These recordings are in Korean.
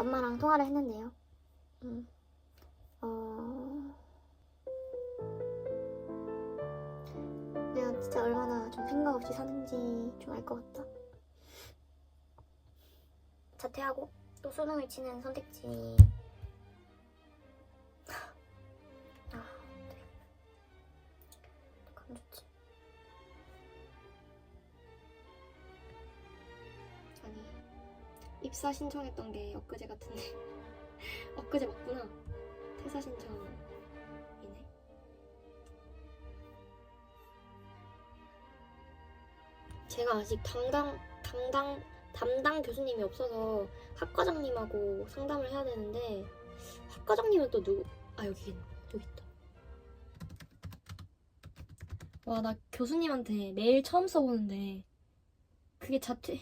엄마랑 통화를 했는데요. 음, 어, 내가 진짜 얼마나 좀 생각 없이 사는지 좀 알 것 같다. 자퇴하고 또 수능을 치는 선택지. 입사 신청했던 게 엊그제 같은데. 엊그제 맞구나. 퇴사 신청이네. 제가 아직 담당 담당 담당 교수님이 없어서 학과장님하고 상담을 해야 되는데 학과장님은 또 누구? 아 여기 있- 여기 있다. 와 나 교수님한테 메일 처음 써보는데 그게 자퇴.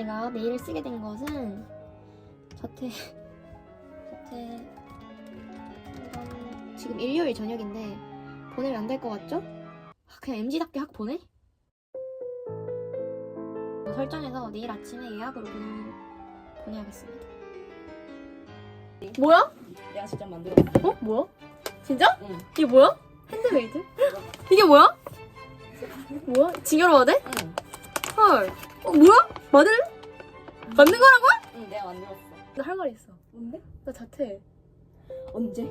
제가 메일을 쓰게 된 것은. 자퇴. 이건 지금 일요일 저녁인데 보내면 안 될 것 같죠? 아, 그냥 MG답게 학 보내? 설정해서 내일 아침에 예약으로 보내, 보내야겠습니다. 뭐야? 내가 직접 만들었어. 어? 뭐야? 진짜? 응. 이게 뭐야? 핸드메이드? 이게 뭐야? 뭐야? 징여로 돼? 응. 헐. 어, 뭐야? 맞을래? 맞는 거라고? 응, 내가 만들었어. 나 할 말 있어. 뭔데? 나 자퇴. 언제?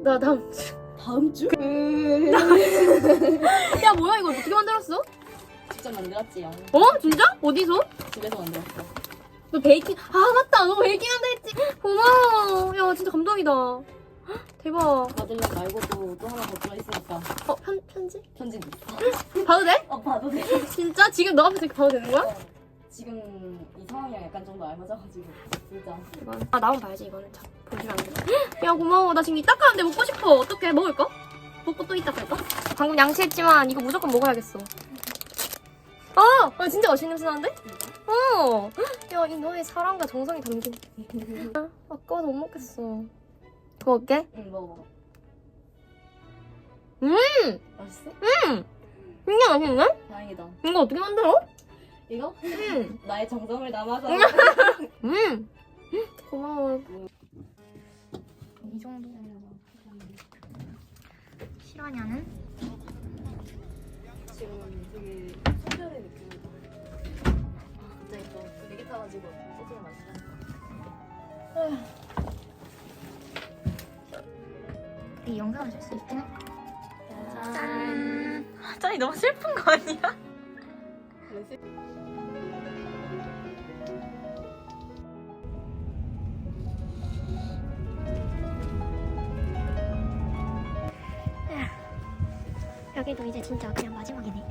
나 다음 주. 다음 주? 야, 뭐야? 이거 어떻게 만들었어? 직접 만들었지요. 어? 진짜? 어디서? 집에서 만들었어. 너 베이킹. 아, 맞다. 너 베이킹 한다 했지. 고마워. 야, 진짜 감동이다. 헉, 대박. 마들렌 말고도 또 하나 더 들어있으니까 어, 편, 편지? 편지 있어. 봐도 돼? 어, 봐도 돼. 진짜? 지금 너 앞에서 이렇게 봐도 되는 거야? 어, 지금 이 상황이랑 약간 정도 알맞아가지고 진짜. 이건. 아, 나만 봐야지, 이거는. 자, 보시면 안 돼. 야, 고마워. 나 지금 이따 가는데 먹고 싶어. 어떡해? 먹을까? 먹고 또 이따 갈까? 방금 양치했지만 이거 무조건 먹어야겠어. 아! 아 진짜 맛있는 냄새 나는데? 어! 야, 이 너의 사랑과 정성이 담긴. 아, 아까워서 못 먹겠어. 더 먹게? 응, 먹어 먹어. 음! 맛있어? 진짜 맛있네? 다행이다. 이거 어떻게 만들어? 이거? 음! 나의 정성을 담아서. 음! 고마워. 이 정도 실화냐는? 지금 되게 소멸의 느낌이다. 갑자기 또 내기 타가지고 소주를 마시니까. 이 영상을 줄 수 있긴 해. 짠. 짠이 너무 슬픈 거 아니야? 여기도 이제 진짜 그냥 마지막이네.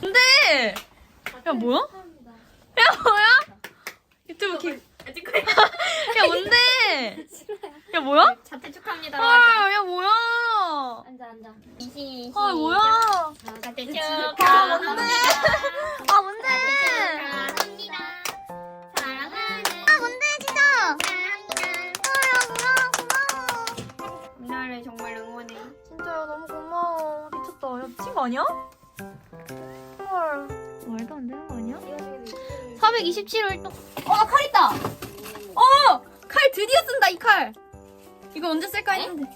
근데 야 뭐야? 야 뭐야? 유튜브 기... 야 뭔데? 야 뭐야? 자퇴 축하합니다. 헐, 야 뭐야? 앉아 앉아. 이시 아 뭐야? 자퇴 아 축하합니다. 뭔데? 아 뭔데? 축하합니다. 사랑하는 아 뭔데 진짜? 사랑합니다. 아야 뭐야 고마워. 누나를 정말 응원해. 진짜야 너무 고마워. 미쳤다. 야 미친 거 아니야? 헐. 말도 안 되는 거 아니야? 427월 또. 어, 칼 있다. 드디어 쓴다 이 칼. 이거 언제 쓸까 했는데.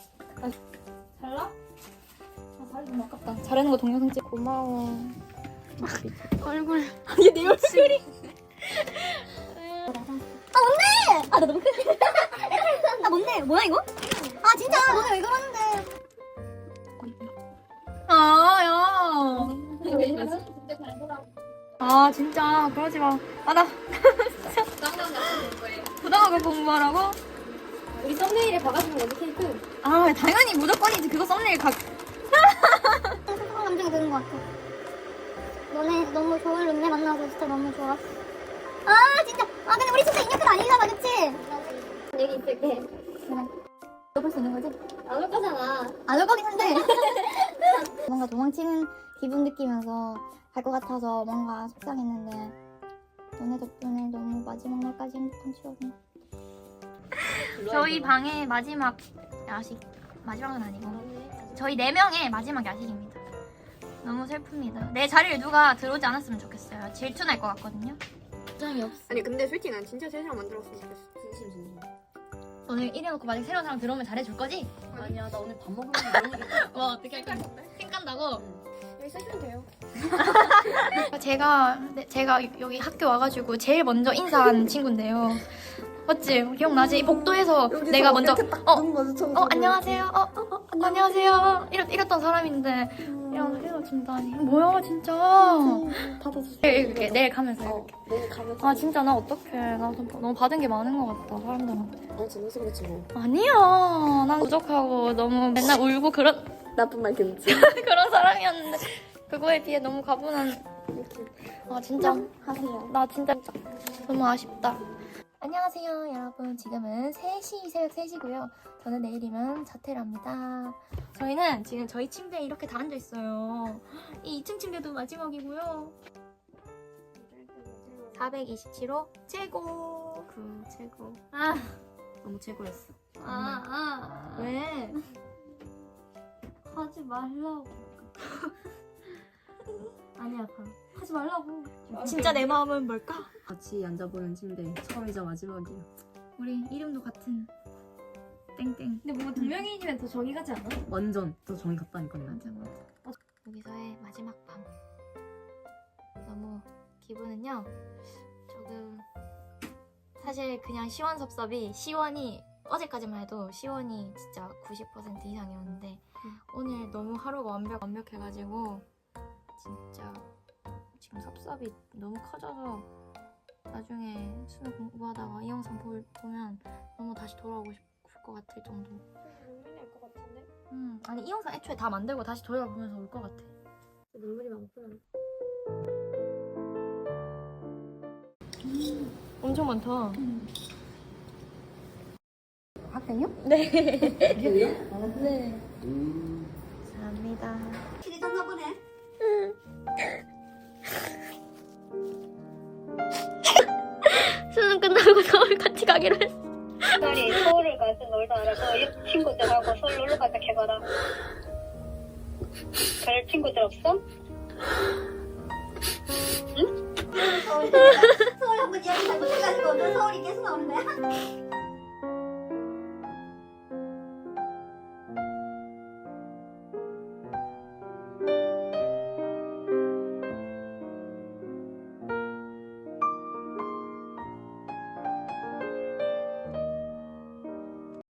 달라? 아, 다리 좀 아깝다. 잘하는 거 동영상 찍. 고마워. 얼굴. 이게 내 얼굴이. 아, 나 너무 큰. 아, 뭔데? 뭐야, 이거? 아, 진짜. 너네 왜 그러는데? 아, 야. 아, 진짜. 그러지 마. 아, 나. 부담하고 공부하라고? 우리 썸네일에 박아주는 거지, 케이크? 아, 당연히 무조건이지. 그거 썸네일 각. 소중한 감정이 드는 것 같아. 너네 너무 좋은 룸메 만나서 진짜 너무 좋았어. 아, 진짜. 아, 근데 우리 진짜 인연은 아니잖아, 그치? 여기 있을게. 너볼 수 있는 거지? 안 올 거잖아. 안 올 거긴 한데. 뭔가 도망치는 기분 느끼면서 갈 것 같아서 뭔가 속상했는데 너네 덕분에 너무 마지막 날까지 행복한 추억이 저희 방의 마지막 야식 마지막은 아니고 저희 네 명의 마지막 야식입니다. 너무 슬픕니다. 내 자리를 누가 들어오지 않았으면 좋겠어요. 질투날 것 같거든요. 장이 없어. 아니 근데 솔직히 난 진짜 세상 만들었으면 좋겠어. 진심 진심. 오늘 이래놓고 만약 새로운 사람 들어오면 잘해줄 거지? 아니야 나 오늘 밥 먹으면 너무 뭐 어떻게 할 건데? 생 깐다고? 여기 쓰시면 돼요. 제가 네, 제가 여기 학교 와가지고 제일 먼저 인사한 친구인데요. 맞지? 기억나지? 이 복도에서 내가 먼저 어, 어 안녕하세요. 어, 어, 어, 안녕하세요. 이랬, 이랬던 사람인데 야 헤어진다니 뭐야 진짜 받아주세요. 이렇게 내일 가면서 어, 이렇게 내일 가면서. 아 진짜 나 어떡해 나 좀- 너무 받은 게 많은 것 같다 사람들한테 아 재밌어 그렇지 뭐. 아니야 난 부족하고 너무 맨날 울고 그런 나쁜 말 금지. 그런 사람이었는데 그거에 비해 너무 가분한 아 진짜 하세요. 나 진짜 너무 아쉽다. 안녕하세요, 여러분. 지금은 3시, 새벽 3시고요. 저는 내일이면 자퇴를 합니다. 저희는 지금 저희 침대에 이렇게 다 앉아 있어요. 이 2층 침대도 마지막이고요. 427호 최고. 그 최고. 아, 너무 최고였어. 아, 아. 왜? 하지 말라고. 아니야, 봐. 하지 말라고. 진짜 내 마음은 뭘까? 같이 앉아보는 침대 처음이자 마지막이야. 우리 이름도 같은 땡땡. 근데 뭔가 동명이인이면 더 정이 가지 않아? 완전 더 정이 갔다니까. 맞아 맞아. 여기서의 마지막 밤. 너무 기분은요. 조금 사실 그냥 시원섭섭이 시원이 어제까지만 해도 시원이 진짜 90% 이상이었는데 오늘 너무 하루가 완벽 완벽해가지고 진짜 지금 섭섭이 너무 커져서 나중에 수능 공부하다가 이 영상 볼, 보면 너무 다시 돌아오고 싶을 것 같을 정도. 눈물이 날 것 같은데? 음, 아니 이 영상 애초에 다 만들고 다시 돌아보면서 올 것 같아. 눈물이 많구나. 엄청 많다. 학 생이요? 네. 네. 감사합니다. 길이 졌나 보네. 수능 끝나고 서울 같이 가기로 했어. 빨리 서울을 가서 놀다 알아서 친구들하고 서울 놀러 가자 해봐라. 별 친구들 없어? 서울 한번 이야기 잘못해가지고 너 서울이 계속 나오는 거야?